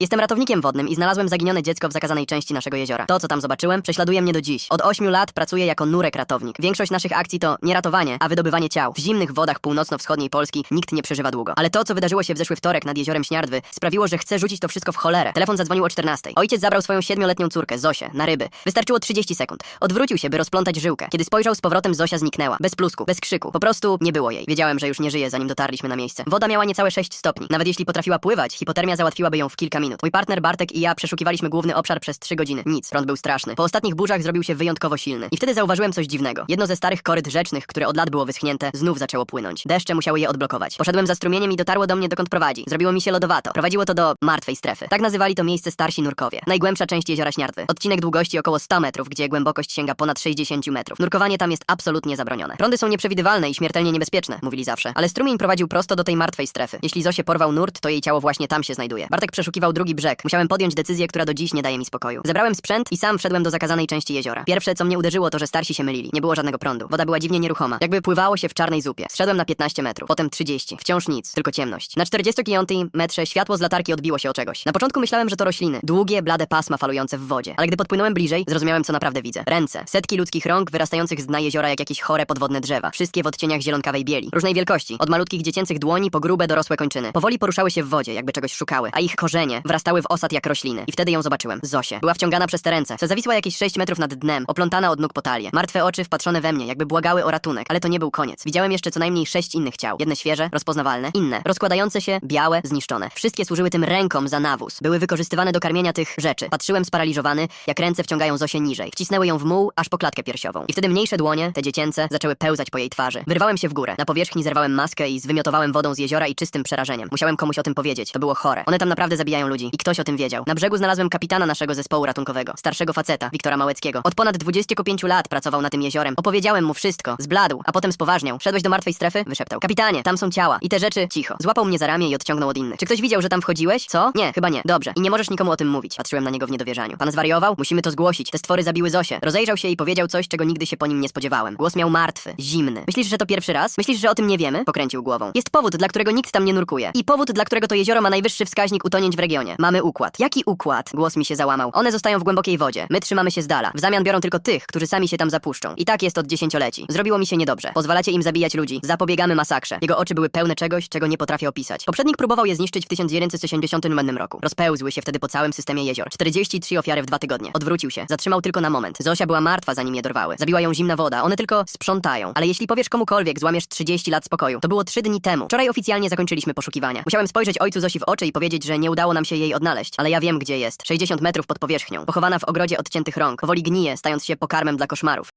Jestem ratownikiem wodnym i znalazłem zaginione dziecko w zakazanej części naszego jeziora. To, co tam zobaczyłem, prześladuje mnie do dziś. Od 8 lat pracuję jako nurek ratownik. Większość naszych akcji to nie ratowanie, a wydobywanie ciał. W zimnych wodach północno-wschodniej Polski nikt nie przeżywa długo. Ale to, co wydarzyło się w zeszły wtorek nad jeziorem Śniardwy, sprawiło, że chcę rzucić to wszystko w cholerę. Telefon zadzwonił o 14. Ojciec zabrał swoją siedmioletnią córkę, Zosię, na ryby. Wystarczyło 30 sekund. Odwrócił się, by rozplątać żyłkę. Kiedy spojrzał z powrotem, Zosia zniknęła. Bez plusku, bez krzyku. Po prostu nie było jej. Wiedziałem, że już nie żyje, zanim dotarliśmy na miejsce. Woda miała niecałe 6 stopni. Nawet jeśli potrafiła pływać, hipotermia załatwiłaby ją w kilka minut. Mój partner Bartek i ja przeszukiwaliśmy główny obszar przez 3 godziny. Nic. Prąd był straszny. Po ostatnich burzach zrobił się wyjątkowo silny. I wtedy zauważyłem coś dziwnego. Jedno ze starych koryt rzecznych, które od lat było wyschnięte, znów zaczęło płynąć. Deszcze musiały je odblokować. Poszedłem za strumieniem i dotarło do mnie dokąd prowadzi. Zrobiło mi się lodowato. Prowadziło to do martwej strefy. Tak nazywali to miejsce starsi nurkowie. Najgłębsza część jeziora Śniardwy. Odcinek długości około 100 metrów, gdzie głębokość sięga ponad 60 metrów. Nurkowanie tam jest absolutnie zabronione. Prądy są nieprzewidywalne i śmiertelnie niebezpieczne, mówili zawsze. Ale strumień prowadził prosto do tej martwej strefy. Jeśli Zosie porwał nurt, to jej ciało właśnie tam się znajduje. Bartek przeszukiwał drugi brzeg. Musiałem podjąć decyzję, która do dziś nie daje mi spokoju. Zebrałem sprzęt i sam wszedłem do zakazanej części jeziora. Pierwsze, co mnie uderzyło, to że starsi się mylili. Nie było żadnego prądu. Woda była dziwnie nieruchoma. Jakby pływało się w czarnej zupie. Zszedłem na 15 metrów, potem 30. Wciąż nic, tylko ciemność. Na 45 metrze światło z latarki odbiło się o czegoś. Na początku myślałem, że to rośliny. Długie, blade pasma falujące w wodzie. Ale gdy podpłynąłem bliżej, zrozumiałem, co naprawdę widzę. Ręce. Setki ludzkich rąk wyrastających z dna jeziora jak jakieś chore podwodne drzewa. Wszystkie w odcieniach zielonkawej bieli. Różnej wielkości. Od malutkich dziecięcych dłoni po grube, dorosłe kończyny. Powoli poruszały się w wodzie, jakby czegoś szukały, a ich korzenie wrastały w osad jak rośliny. I wtedy ją zobaczyłem. Zosię. Była wciągana przez te ręce. Zawisła jakieś 6 metrów nad dnem, oplątana od nóg po talię. Martwe oczy wpatrzone we mnie, jakby błagały o ratunek. Ale to nie był koniec. Widziałem jeszcze co najmniej sześć innych ciał. Jedne świeże, rozpoznawalne, inne, rozkładające się, białe, zniszczone. Wszystkie służyły tym rękom za nawóz. Były wykorzystywane do karmienia tych rzeczy. Patrzyłem sparaliżowany, jak ręce wciągają Zosię niżej. Wcisnęły ją w muł, aż po klatkę piersiową. I wtedy mniejsze dłonie, te dziecięce, zaczęły pełzać po jej twarzy. Wyrwałem się w górę. Na powierzchni zerwałem maskę i zwymiotowałem wodą z jeziora i czystym przerażeniem. Musiałem komuś o tym powiedzieć. To było chore. One tam naprawdę zabijają ludzi. I ktoś o tym wiedział. Na brzegu znalazłem kapitana naszego zespołu ratunkowego, starszego faceta, Wiktora Małeckiego. Od ponad 25 lat pracował na tym jeziorem. Opowiedziałem mu wszystko. Zbladł, a potem spoważniał. Szedłeś do martwej strefy? Wyszeptał. Kapitanie, tam są ciała. I te rzeczy cicho. Złapał mnie za ramię i odciągnął od innych. Czy ktoś widział, że tam wchodziłeś? Co? Nie, chyba nie. Dobrze. I nie możesz nikomu o tym mówić. Patrzyłem na niego w niedowierzaniu. Pan zwariował? Musimy to zgłosić. Te stwory zabiły Zosię. Rozejrzał się i powiedział coś, czego nigdy się po nim nie spodziewałem. Głos miał martwy, zimny. Myślisz, że to pierwszy raz? Myślisz, że o tym nie wiemy? Pokręcił głową. Jest powód, dla którego nikt tam nie nurkuje. I powód, dla którego to jezioro ma najwyższy wskaźnik utonięć w regionie. Mamy układ. Jaki układ? Głos mi się załamał. One zostają w głębokiej wodzie. My trzymamy się z dala. W zamian biorą tylko tych, którzy sami się tam zapuszczą. I tak jest od dziesięcioleci. Zrobiło mi się niedobrze. Pozwalacie im zabijać ludzi. Zapobiegamy masakrze. Jego oczy były pełne czegoś, czego nie potrafię opisać. Poprzednik próbował je zniszczyć w 1960 roku. Rozpełzły się wtedy po całym systemie jezior. 43 ofiary w dwa tygodnie. Odwrócił się. Zatrzymał tylko na moment. Zosia była martwa, zanim je dorwały. Zabiła ją zimna woda. One tylko sprzątają. Ale jeśli powiesz komukolwiek, złamiesz 30 lat spokoju. To było 3 dni temu. Wczoraj oficjalnie zakończyliśmy poszukiwania. Musiałem spojrzeć ojcu Zosi w oczy i powiedzieć, że nie udało nam się jej odnaleźć. Ale ja wiem, gdzie jest. 60 metrów pod powierzchnią. Pochowana w ogrodzie odciętych rąk. Powoli gnije, stając się pokarmem dla koszmarów.